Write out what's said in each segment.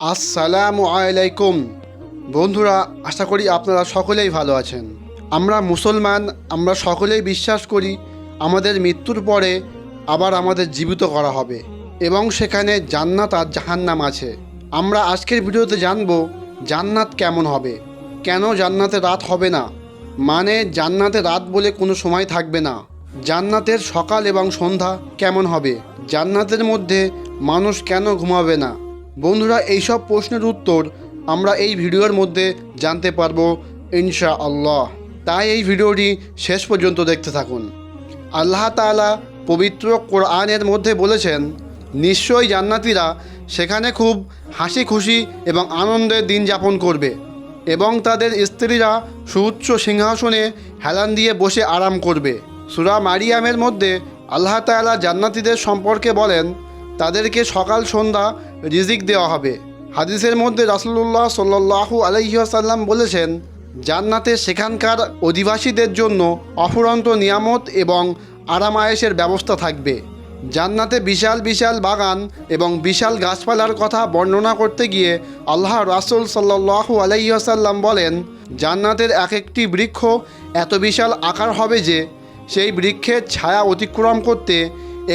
আসসালামু আলাইকুম। বন্ধুরা, আশা করি আপনারা সকলেই ভালো আছেন। আমরা মুসলমান, আমরা সকলেই বিশ্বাস করি আমাদের মৃত্যুর পরে আবার আমাদের জীবিত করা হবে এবং সেখানে জান্নাত আর জাহান্নাম আছে। আমরা আজকের ভিডিওতে জানব জান্নাত কেমন হবে, কেন জান্নাতে রাত হবে না? মানে জান্নাতে রাত বলে কোনো সময় থাকবে না। জান্নাতের সকাল এবং সন্ধ্যা কেমন হবে? জান্নাতের মধ্যে মানুষ কেন ঘুমাবে না? বন্ধুরা, এইসব প্রশ্নের উত্তর আমরা এই ভিডিওর মধ্যে জানতে পারব ইনশা আল্লাহ তাই এই ভিডিওটি শেষ পর্যন্ত দেখতে থাকুন। আল্লাহ তাআলা পবিত্র কোরআনের মধ্যে বলেছেন, নিশ্চয়ই জান্নাতীরা সেখানে খুব হাসি খুশি এবং আনন্দের দিন যাপন করবে এবং তাদের স্ত্রীরা সুউচ্চ সিংহাসনে হেলান দিয়ে বসে আরাম করবে। সুরা মারিয়ামের মধ্যে আল্লাহ তাআলা জান্নাতীদের সম্পর্কে বলেন তাদেরকে সকাল সন্ধ্যা রিজিক দেওয়া হবে। হাদিসের মধ্যে রাসুল্লাহ সাল্লাহু আলহিহাসাল্লাম বলেছেন, জান্নাতে সেখানকার অধিবাসীদের জন্য অফুরন্ত নিয়ামত এবং আরাম আয়েসের ব্যবস্থা থাকবে। জান্নাতে বিশাল বিশাল বাগান এবং বিশাল গাছপালার কথা বর্ণনা করতে গিয়ে আল্লাহ রাসুল সাল্লাহু আলাইসাল্লাম বলেন, জান্নাতের এক একটি বৃক্ষ এত বিশাল আকার হবে যে, সেই বৃক্ষের ছায়া অতিক্রম করতে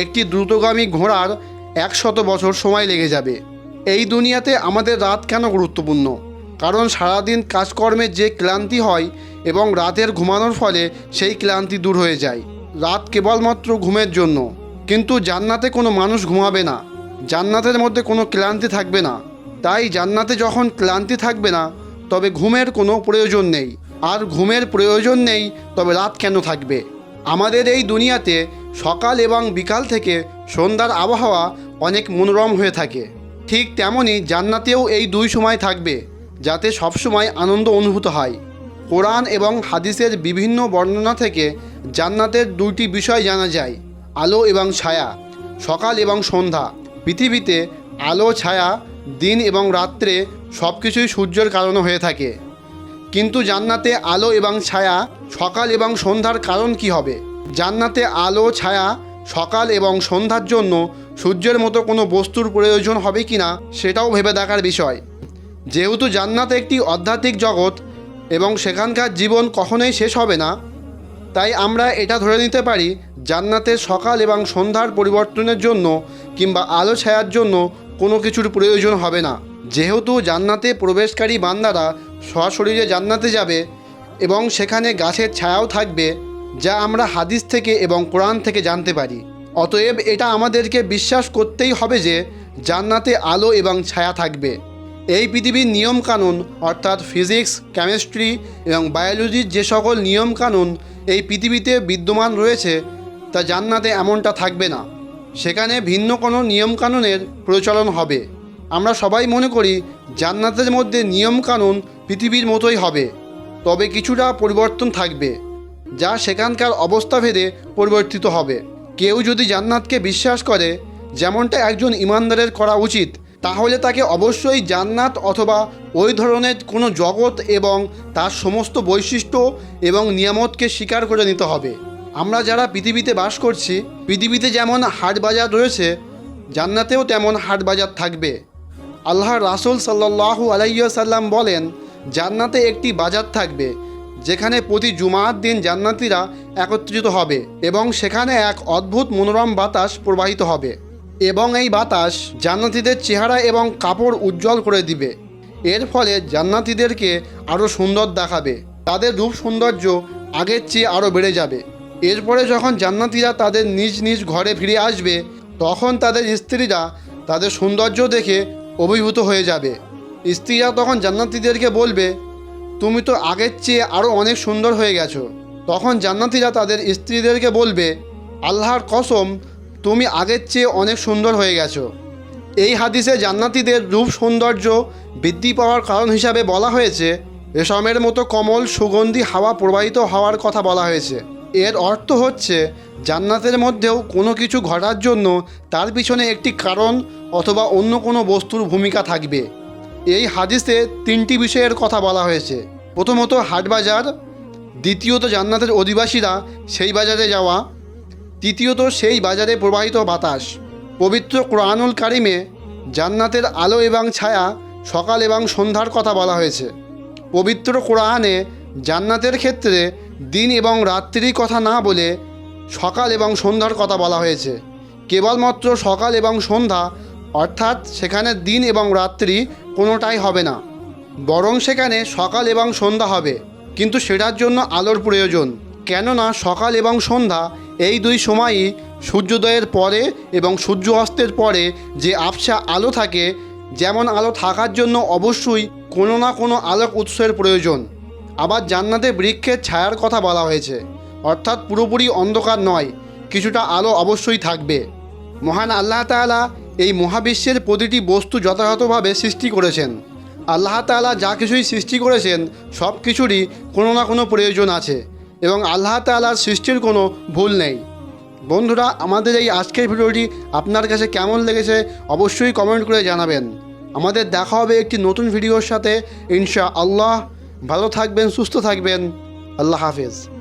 একটি দ্রুতগামী ঘোড়ার একশত বছর সময় লেগে যাবে। এই দুনিয়াতে আমাদের রাত কেন গুরুত্বপূর্ণ? কারণ সারাদিন কাজকর্মের যে ক্লান্তি হয় এবং রাতের ঘুমানোর ফলে সেই ক্লান্তি দূর হয়ে যায়। রাত কেবলমাত্র ঘুমের জন্য। কিন্তু জান্নাতে কোনো মানুষ ঘুমাবে না। জান্নাতের মধ্যে কোনো ক্লান্তি থাকবে না। তাই জান্নাতে যখন ক্লান্তি থাকবে না, তবে ঘুমের কোনো প্রয়োজন নেই। আর ঘুমের প্রয়োজন নেই, তবে রাত কেন থাকবে? আমাদের এই দুনিয়াতে সকাল এবং বিকাল থেকে সন্ধ্যার আবহাওয়া অনেক মনোরম হয়ে থাকে। ঠিক তেমনই জান্নাতেও এই দুই সময় থাকবে, যাতে সবসময় আনন্দ অনুভূত হয়। কোরআন এবং হাদিসের বিভিন্ন বর্ণনা থেকে জান্নাতের দুইটি বিষয় জানা যায়, আলো এবং ছায়া, সকাল এবং সন্ধ্যা। পৃথিবীতে আলো, ছায়া, দিন এবং রাত্রে সব কিছুই সূর্যের কারণে হয়ে থাকে। কিন্তু জান্নাতে আলো এবং ছায়া, সকাল এবং সন্ধ্যার কারণ কি হবে? জান্নাতে আলো, ছায়া, সকাল এবং সন্ধ্যার জন্য সূর্যের মতো কোনো বস্তুর প্রয়োজন হবে কি না সেটাও ভেবে দেখার বিষয়। যেহেতু জান্নাত একটি আধ্যাত্মিক জগৎ এবং সেখানকার জীবন কখনোই শেষ হবে না, তাই আমরা এটা ধরে নিতে পারি জান্নাতের সকাল এবং সন্ধ্যার পরিবর্তনের জন্য কিংবা আলো ছায়ার জন্য কোনো কিছুর প্রয়োজন হবে না। যেহেতু জান্নাতে প্রবেশকারী বান্দারা সশরীরে জান্নাতে যাবে এবং সেখানে গাছের ছায়াও থাকবে, যা আমরা হাদিস থেকে এবং কোরআন থেকে জানতে পারি। অতএব এটা আমাদেরকে বিশ্বাস করতেই হবে যে জান্নাতে আলো এবং ছায়া থাকবে। এই পৃথিবীর নিয়মকানুন, অর্থাৎ ফিজিক্স, কেমিস্ট্রি এবং বায়োলজির যে সকল নিয়মকানুন এই পৃথিবীতে বিদ্যমান রয়েছে, তা জান্নাতে এমনটা থাকবে না। সেখানে ভিন্ন কোনো নিয়মকানুনের প্রচলন হবে। আমরা সবাই মনে করি জান্নাতের মধ্যে নিয়মকানুন পৃথিবীর মতোই হবে, তবে কিছুটা পরিবর্তন থাকবে, যা সেখানকার অবস্থা ভেদে পরিবর্তিত হবে। কেউ যদি জান্নাতকে বিশ্বাস করে, যেমনটা একজন ইমানদারের করা উচিত, তাহলে তাকে অবশ্যই জান্নাত অথবা ওই ধরনের কোনো জগৎ এবং তার সমস্ত বৈশিষ্ট্য এবং নিয়ামতকে স্বীকার করে নিতে হবে। আমরা যারা পৃথিবীতে বাস করছি, পৃথিবীতে যেমন হাট বাজার রয়েছে, জান্নাতেও তেমন হাট বাজার থাকবে। আল্লাহ রাসুল সাল্লাহু আলাইসাল্লাম বলেন, জান্নাতে একটি বাজার থাকবে যেখানে প্রতি জুমার দিন জান্নাতিরা একত্রিত হবে এবং সেখানে এক অদ্ভুত মনোরম বাতাস প্রবাহিত হবে এবং এই বাতাস জান্নাতিদের চেহারা এবং কাপড় উজ্জ্বল করে দিবে। এর ফলে জান্নাতিদেরকে আরও সুন্দর দেখাবে। তাদের রূপ সৌন্দর্য আগের চেয়ে আরও বেড়ে যাবে। এরপরে যখন জান্নাতিরা তাদের নিজ নিজ ঘরে ফিরে আসবে, তখন তাদের স্ত্রীরা তাদের সৌন্দর্য দেখে অভিভূত হয়ে যাবে। স্ত্রীরা তখন জান্নাতিদেরকে বলবে তুমি তো আগের চেয়ে আরও অনেক সুন্দর হয়ে গেছো। তখন জান্নাতিরা তাদের স্ত্রীদেরকে বলবে, আল্লাহর কসম, তুমি আগের চেয়ে অনেক সুন্দর হয়ে গেছো। এই হাদিসে জান্নাতিদের রূপ সৌন্দর্য বৃদ্ধি পাওয়ার কারণ হিসাবে বলা হয়েছে, রেশমের মতো কমল, সুগন্ধি, হাওয়া প্রবাহিত হওয়ার কথা বলা হয়েছে। এর অর্থ হচ্ছে, জান্নাতের মধ্যেও কোনো কিছু ঘটার জন্য তার পিছনে একটি কারণ অথবা অন্য কোনো বস্তুর ভূমিকা থাকবে। এই হাদিসে তিনটি বিষয়ের কথা বলা হয়েছে। প্রথমত হাটবাজার দ্বিতীয়ত জান্নাতের অধিবাসীরা সেই বাজারে যাওয়া, তৃতীয়ত সেই বাজারে প্রবাহিত বাতাস, পবিত্র কোরআনুল কারিমে জান্নাতের আলো এবং ছায়া সকাল এবং সন্ধ্যার কথা বলা হয়েছে। পবিত্র কোরআনে জান্নাতের ক্ষেত্রে দিন এবং রাত্রির কথা না বলে সকাল এবং সন্ধ্যার কথা বলা হয়েছে। কেবলমাত্র সকাল এবং সন্ধ্যা, অর্থাৎ সেখানে দিন এবং রাত্রি কোনোটাই হবে না। বরং সেখানে সকাল এবং সন্ধ্যা হবে। কিন্তু সেটার জন্য আলোর প্রয়োজন। কেননা সকাল এবং সন্ধ্যা এই দুই সময়ই সূর্যোদয়ের পরে এবং সূর্য অস্তের পরে যে আবসা আলো থাকে, যেমন আলো থাকার জন্য অবশ্যই কোনো না কোনো আলোক উৎসের প্রয়োজন। আবার জান্নাতে বৃক্ষের ছায়ার কথা বলা হয়েছে। অর্থাৎ পুরোপুরি অন্ধকার নয়, কিছুটা আলো অবশ্যই থাকবে। মহান আল্লাহ তাআলা এই মহাবিশ্বের প্রতিটি বস্তু যথাযথভাবে সৃষ্টি করেছেন। আল্লাহ তালা যা কিছুই সৃষ্টি করেছেন, সব কিছুরই কোনো না কোনো প্রয়োজন আছে এবং আল্লাহ তালার সৃষ্টির কোনো ভুল নেই। বন্ধুরা, আমাদের এই আজকের ভিডিওটি আপনার কাছে কেমন লেগেছে অবশ্যই কমেন্ট করে জানাবেন। আমাদের দেখা হবে একটি নতুন ভিডিওর সাথে। ইনশা আল্লাহ ভালো থাকবেন, সুস্থ থাকবেন। আল্লাহ হাফেজ।